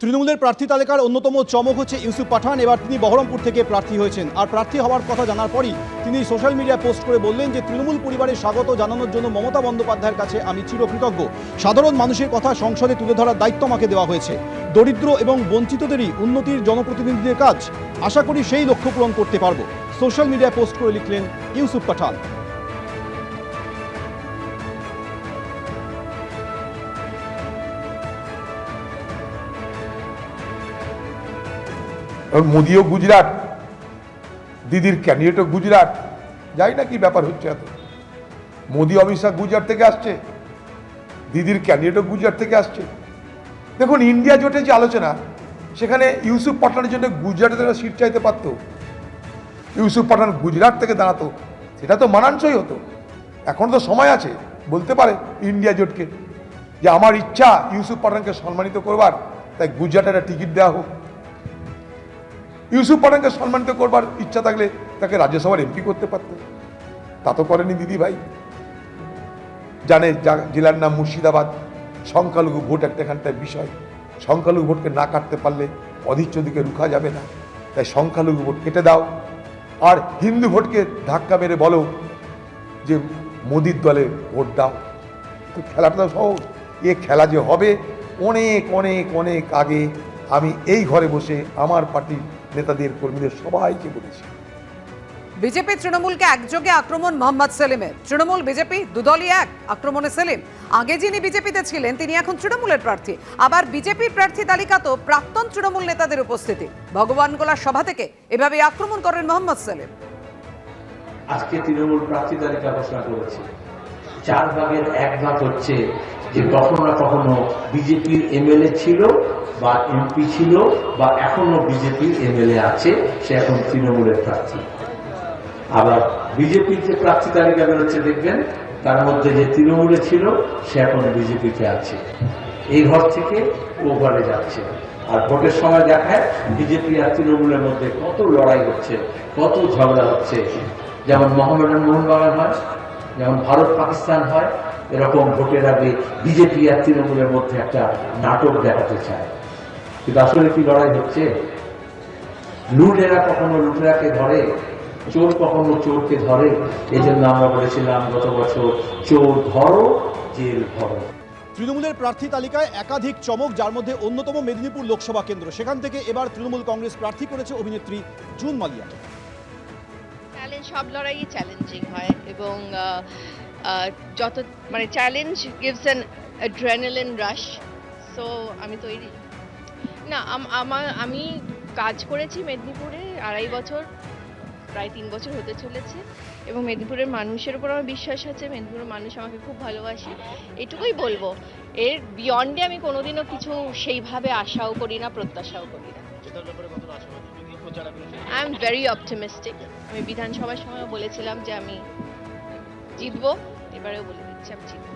তৃণমূলের প্রার্থী তালিকার অন্যতম চমক হচ্ছে ইউসুফ পাঠান। এবার তিনি বহরমপুর থেকে প্রার্থী হয়েছেন। আর প্রার্থী হওয়ার কথা জানার পরই তিনি সোশ্যাল মিডিয়ায় পোস্ট করে বললেন যে, তৃণমূল পরিবারের স্বাগত জানানোর জন্য মমতা বন্দ্যোপাধ্যায়ের কাছে আমি চিরকৃতজ্ঞ। সাধারণ মানুষের কথা সংসদে তুলে ধরার দায়িত্ব আমাকে দেওয়া হয়েছে। দরিদ্র এবং বঞ্চিতদেরই উন্নতির জনপ্রতিনিধিদের কাজ। আশা করি সেই লক্ষ্য পূরণ করতে পারব। সোশ্যাল মিডিয়ায় পোস্ট করে লিখলেন ইউসুফ পাঠান। এবং মোদিও গুজরাট, দিদির ক্যান্ডিডেটও গুজরাট। যাই না কি ব্যাপার হচ্ছে এত। মোদি, অমিত শাহ গুজরাট থেকে আসছে, দিদির ক্যান্ডিডেটও গুজরাট থেকে আসছে। দেখুন, ইন্ডিয়া জোটে যে আলোচনা, সেখানে ইউসুফ পাঠানের জন্য গুজরাটে তারা সিট চাইতে পারত। ইউসুফ পাঠান গুজরাট থেকে দাঁড়াতো, সেটা তো মানানসই হতো। এখন তো সময় আছে, বলতে পারে ইন্ডিয়া জোটকে। যে আমার ইচ্ছা ইউসুফ পাঠানকে সম্মানিত করবার, তাই গুজরাটের একটা টিকিট দেওয়া হোক। ইউসুফ পাঠানকে সম্মানিত করবার ইচ্ছা থাকলে তাকে রাজ্যসভার এমপি করতে পারত। তা তো করেনি দিদি ভাই জানে জেলার নাম মুর্শিদাবাদ, সংখ্যালঘু ভোট একটা এখানটায় বিষয়। সংখ্যালঘু ভোটকে না কাটতে পারলে অধিচ্ছদিকে রুখা যাবে না। তাই সংখ্যালঘু ভোট কেটে দাও। আর হিন্দু ভোটকে ধাক্কা মেরে বলো যে মোদির দলে ভোট দাও। তো খেলাটা সহজ। এ খেলা যে হবে, অনেক অনেক অনেক আগে আমি এই ঘরে বসে আমার পার্টির নেতাদের কর্মীদের সবাইকে বলেছি। বিজেপি তৃণমূলকে একযোগে আক্রমণ মোহাম্মদ সেলিমের। তৃণমূল বিজেপি দুদলই এক আক্রমণে সেলিম। আগে যিনি বিজেপিতে ছিলেন তিনি এখন তৃণমূলের প্রার্থী। আবার বিজেপির প্রার্থী তালিকাতেও প্রাক্তন তৃণমূল নেতাদের উপস্থিতি। ভগবানগোলার সভা থেকে এভাবে আক্রমণ করেন মোহাম্মদ সেলিম। আজকে তৃণমূল প্রার্থী তালিকা ঘোষণা করেছে। চার ভাগের এক ভাগ হচ্ছে যে কখনো না কখনো বিজেপির এমএলএ ছিল বা এমপি ছিল বা এখনও বিজেপির এমএলএ আছে, সে এখন তৃণমূলের প্রার্থী। আবার বিজেপির যে প্রার্থী তালিকা বেরোচ্ছে, দেখবেন তার মধ্যে যে তৃণমূলে ছিল, সে এখন বিজেপিতে আছে। এই ঘর থেকে ও ঘরে যাচ্ছে। আর ভোটের সময় দেখায় বিজেপি আর তৃণমূলের মধ্যে কত লড়াই হচ্ছে, কত ঝগড়া হচ্ছে। যেমন মোহামেডান মোহনবাগান হয়, যেমন ভারত পাকিস্তান হয় এরকম ভোটের আগে বিজেপি আর তৃণমূলের মধ্যে একটা নাটক দেখাতে চায়। কিন্তু আসলে কি লড়াই হচ্ছে? লুটেরা কখনো লুটেরাকে ধরে চোর কখনো চোরকে ধরে। এই জন্য আমরা বলেছিলাম গত বছর চোর ধরো জেল ধরো তৃণমূলের প্রার্থী তালিকায় একাধিক চমক যার মধ্যে অন্যতম মেদিনীপুর লোকসভা কেন্দ্র। সেখান থেকে এবার তৃণমূল কংগ্রেস প্রার্থী করেছে অভিনেত্রী জুন মালিয়া চ্যালেঞ্জ সব লড়াই চ্যালেঞ্জিং হয় এবং যত মানে challenge gives an adrenaline rush so আমি তৈরি। না আমার আমি কাজ করেছি মেদিনীপুরে আড়াই বছর প্রায় তিন বছর হতে চলেছে এবং মেদিনীপুরের মানুষের উপর আমার বিশ্বাস আছে মেদিনীপুরের মানুষ আমাকে খুব ভালোবাসে এটুকুই বলব। এর বিয়ন্ডে আমি কোনোদিনও কিছু সেইভাবে আশাও করি না প্রত্যাশাও করি না। আই এম ভেরি অপটিমিস্টিক আমি বিধানসভার সময় বলেছিলাম যে আমি জিতবো। এবারেও বলে দিচ্ছি আমি জিতবো।